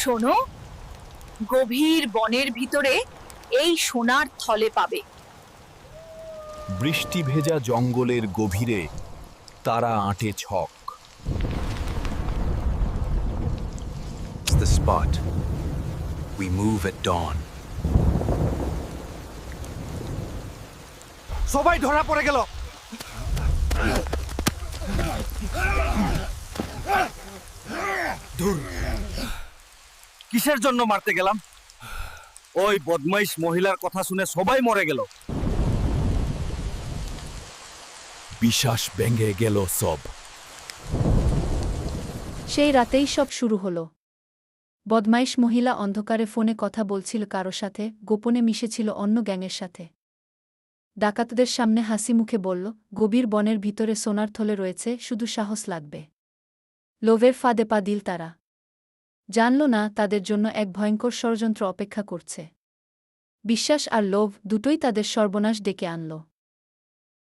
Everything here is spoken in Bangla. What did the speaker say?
শোনো গভীর বনের ভিতরে এই সোনার থলে পাবে বৃষ্টি ভেজা জঙ্গলের গভীরে তারা আঁটে ছক It's the spot. We move at dawn. সবাই ধরা পড়ে গেল ধুর। কিসের জন্য মারতে গেলাম? ওই বদমাইশ মহিলার কথা শুনে সবাই মরে গেল। বিশ্বাস ভেঙে গেল সব। সেই রাতেই সব শুরু হলো। বদমাইশ মহিলা অন্ধকারে ফোনে কথা বলছিল কারও সাথে গোপনে মিশেছিল অন্য গ্যাংয়ের সাথে। ডাকাতদের সামনে হাসি মুখে বলল গভীর বনের ভিতরে সোনার থলে রয়েছে শুধু সাহস লাগবে। লোভের ফাঁদে পা দিল তারা। জানল না তাদের জন্য এক ভয়ঙ্কর ষড়যন্ত্র অপেক্ষা করছে। বিশ্বাস আর লোভ দুটোই তাদের সর্বনাশ ডেকে আনল।